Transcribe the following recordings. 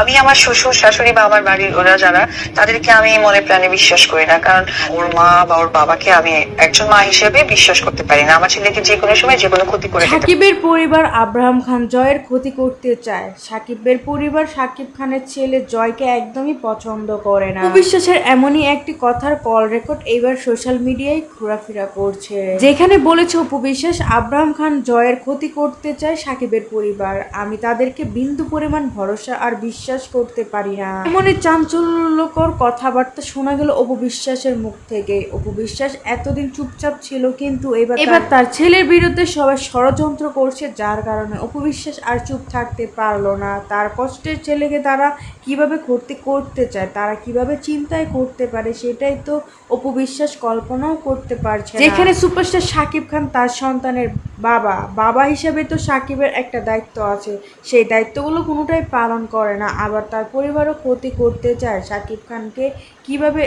আমি আমার শ্বশুর, শাশুড়ি বা আমার বাড়ির ওরা যারা, তাদেরকে আমি মনে প্রাণে বিশ্বাস করি না। কারণ ওর মা বা ওর বাবাকে আমি একজন মা হিসেবে বিশ্বাস করতে পারি না। আমার ছেলেকে যে কোনো সময় যে কোনো ক্ষতি করে সাকিবের পরিবার আব্রাহাম খান জয়ের ক্ষতি করতে চায়। সাকিবের পরিবার সাকিব খানের ছেলে জয়কে একদমই পছন্দ করে না। বিশ্বাসের এমনই একটি কথার কল রেকর্ড এবার সোশ্যাল মিডিয়ায় ঘোরাফেরা করছে। যেখানে বলেছে উপবিশ্বাস আব্রাহাম খান জয়ের ক্ষতি করতে চায় সাকিবের পরিবার। আমি তাদেরকে বিন্দু পরিমাণ ভরসা আর বিশ্বাস করতে পারি না। এমনই চাঞ্চল্যকর কথাবার্তা শোনা গেল অপবিশ্বাসের মুখ থেকে। অপবিশ্বাস এতদিন চুপচাপ ছিল কিন্তু এবার এবার তার ছেলের বিরুদ্ধে সবাই ষড়যন্ত্র করছে যার কারণে অপবিশ্বাস আর চুপ থাকতে পারল না। তার কষ্টের ছেলেকে তারা কীভাবে ক্ষতি করতে চায় তারা কীভাবে চিন্তায় করতে পারে সেটাই তো অপবিশ্বাস কল্পনাও করতে পারছে। যেখানে সুপারস্টার শাকিব খান তার সন্তানের বাবা বাবা হিসাবে তো সাকিবের একটা দায়িত্ব আছে। সেই দায়িত্বগুলো কোনোটাই পালন করে না। আবার তার পরিবারও ক্ষতি করতে চায়। সাকিব খানকে কীভাবে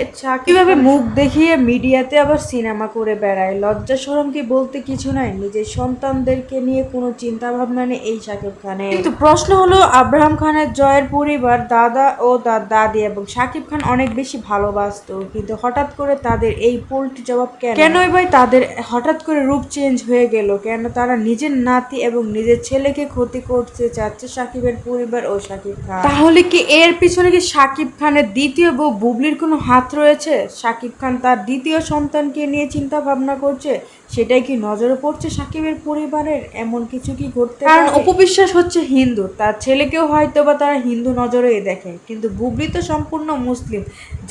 কীভাবে মুখ দেখিয়ে মিডিয়াতে আবার সিনেমা করে বেড়ায়? লজ্জা সরম কি বলতে কিছু নাই? নিজের সন্তানদেরকে নিয়ে কোনো চিন্তা ভাবনা নেই এই সাকিব খানের। কিন্তু প্রশ্ন হলো আব্রাহাম খানের জয়ের পরিবার দাদা ও তার দাদি এবং সাকিব খান অনেক বেশি ভালোবাসতো। কিন্তু হঠাৎ করে তাদের এই পোল্টি জবাব কেন? কেনই ভাই তাদের হঠাৎ করে রূপ চেঞ্জ হয়ে গেল? কেন তারা নিজের নাতি এবং নিজের ছেলেকে ক্ষতি করতে চাচ্ছে সাকিবের পরিবার ও সাকিব খান। তাহলে কি এর পিছনে কি সাকিব খানের দ্বিতীয় বউ বুবলির কোনো হাত রয়েছে? সাকিব খান তার দ্বিতীয় সন্তানকে নিয়ে চিন্তা ভাবনা করছে? সেটাই কি নজরে পড়ছে সাকিবের পরিবারের? এমন কিছু কি ঘটতে কারণ অপবিশ্বাস হচ্ছে হিন্দু তার ছেলেকেও হয়তো বা তারা হিন্দু নজরেই দেখে। কিন্তু বুবলি তো সম্পূর্ণ মুসলিম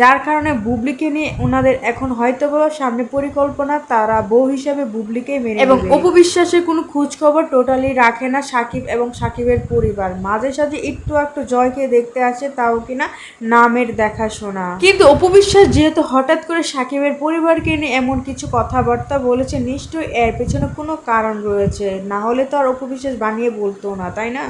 যার কারণে বুবলিকে নিয়ে ওনাদের এখন হয়তো বা সামনে পরিকল্পনা তারা বউ হিসাবে বুবলিকেই মেনে এবং অপবিশ্বাসের কোনো খোঁজখবর টোটালি রাখে না সাকিব এবং সাকিবের পরিবার। মাঝে সাঝে একটু একটু জয়কে দেখতে আসে তাও কিনা নামের দেখাশোনা। কিন্তু অপবিশ্বাস যেহেতু হঠাৎ করে সাকিবের পরিবারকে নিয়ে এমন কিছু কথাবার্তা বলেছে নিশ্চয়ই এর পেছনে কোনো কারণ রয়েছে। না হলে তো আর অপবিশ্বাস বানিয়ে বলতো না, তাই না?